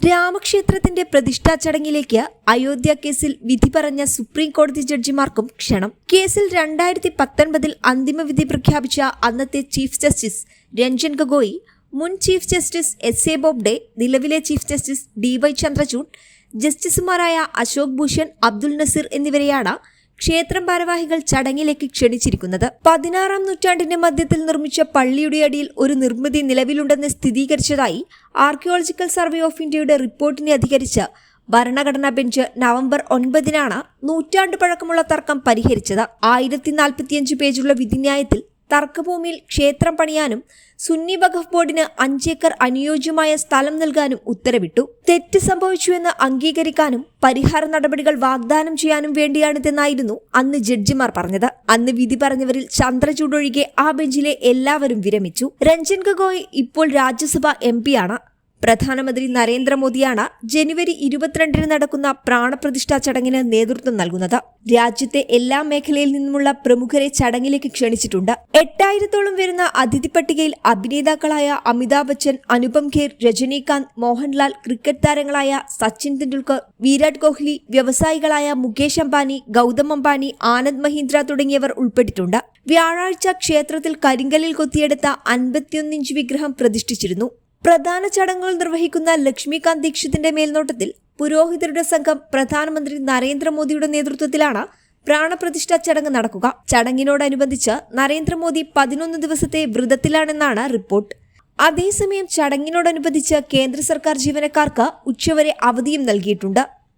രാമക്ഷേത്രത്തിന്റെ പ്രതിഷ്ഠാ ചടങ്ങിലേക്ക് അയോധ്യ കേസിൽ വിധി പറഞ്ഞ സുപ്രീം കോടതി ജഡ്ജിമാർക്കും ക്ഷണം. കേസിൽ രണ്ടായിരത്തി പത്തൊൻപതിൽ അന്തിമവിധി പ്രഖ്യാപിച്ച അന്നത്തെ ചീഫ് ജസ്റ്റിസ് രഞ്ജൻ ഗൊഗോയി മുൻ chief justice S A Bobde നിലവിലെ chief justice D Y Chandrachud ജസ്റ്റിസുമാരായ അശോക് ഭൂഷൺ അബ്ദുൽ നസീർ എന്നിവരെയാണ് ക്ഷേത്രം ഭാരവാഹികൾ ചടങ്ങിലേക്ക് ക്ഷണിച്ചിരിക്കുന്നത് പതിനാറാം നൂറ്റാണ്ടിന്റെ മധ്യത്തിൽ നിർമ്മിച്ച പള്ളിയുടെ അടിയിൽ ഒരു നിർമ്മിതി നിലവിലുണ്ടെന്ന് സ്ഥിരീകരിച്ചതായി ആർക്കിയോളജിക്കൽ സർവേ ഓഫ് ഇന്ത്യയുടെ റിപ്പോർട്ടിനെ അധികരിച്ച് ഭരണഘടനാ ബെഞ്ച് നവംബർ ഒൻപതിനാണ് നൂറ്റാണ്ട് പഴക്കമുള്ള തർക്കം പരിഹരിച്ചത്. ആയിരത്തി നാൽപ്പത്തിയഞ്ച് പേജുള്ള വിധിന്യായത്തിൽ തർക്കഭൂമിയിൽ ക്ഷേത്രം പണിയാനും സുന്നി വഖഫ് ബോർഡിന് അഞ്ചേക്കർ അനുയോജ്യമായ സ്ഥലം നൽകാനും ഉത്തരവിട്ടു. തെറ്റ് സംഭവിച്ചുവെന്ന് അംഗീകരിക്കാനും പരിഹാര നടപടികൾ വാഗ്ദാനം ചെയ്യാനും വേണ്ടിയാണിതെന്നായിരുന്നു അന്ന് ജഡ്ജിമാർ പറഞ്ഞത്. അന്ന് വിധി പറഞ്ഞവരിൽ ചന്ദ്രചൂടൊഴികെ ആ ബെഞ്ചിലെ എല്ലാവരും വിരമിച്ചു. രഞ്ജൻ ഗഗോയ് ഇപ്പോൾ രാജ്യസഭ എം പിയാണ് പ്രധാനമന്ത്രി നരേന്ദ്രമോദിയാണ് ജനുവരി ഇരുപത്തിരണ്ടിന് നടക്കുന്ന പ്രാണപ്രതിഷ്ഠാ ചടങ്ങിന് നേതൃത്വം നൽകുന്നത്. രാജ്യത്തെ എല്ലാ മേഖലയിൽ നിന്നുമുള്ള പ്രമുഖരെ ചടങ്ങിലേക്ക് ക്ഷണിച്ചിട്ടുണ്ട്. എട്ടായിരത്തോളം വരുന്ന അതിഥി പട്ടികയിൽ അഭിനേതാക്കളായ അമിതാഭ് ബച്ചൻ അനുപം ഖേർ രജനീകാന്ത് മോഹൻലാൽ ക്രിക്കറ്റ് താരങ്ങളായ സച്ചിൻ തെണ്ടുൽക്കർ വിരാട് കോഹ്ലി വ്യവസായികളായ മുകേഷ് അംബാനി ഗൗതം അംബാനി ആനന്ദ് മഹീന്ദ്ര തുടങ്ങിയവർ ഉൾപ്പെട്ടിട്ടുണ്ട്. വ്യാഴാഴ്ച ക്ഷേത്രത്തിൽ കരിങ്കലിൽ കൊത്തിയെടുത്ത അൻപത്തിയൊന്നിഞ്ച് വിഗ്രഹം പ്രതിഷ്ഠിച്ചിരുന്നു. പ്രധാന ചടങ്ങുകൾ നിർവഹിക്കുന്ന ലക്ഷ്മികാന്ത് ദീക്ഷിതിന്റെ മേൽനോട്ടത്തിൽ പുരോഹിതരുടെ സംഘം പ്രധാനമന്ത്രി നരേന്ദ്രമോദിയുടെ നേതൃത്വത്തിലാണ് പ്രാണപ്രതിഷ്ഠാ ചടങ്ങ് നടക്കുക. ചടങ്ങിനോടനുബന്ധിച്ച് നരേന്ദ്രമോദി പതിനൊന്ന് ദിവസത്തെ വ്രതത്തിലാണെന്നാണ് റിപ്പോർട്ട്. അതേസമയം ചടങ്ങിനോടനുബന്ധിച്ച് കേന്ദ്ര സർക്കാർ ജീവനക്കാർക്ക് ഉച്ചവരെ അവധിയും നൽകിയിട്ടുണ്ട്.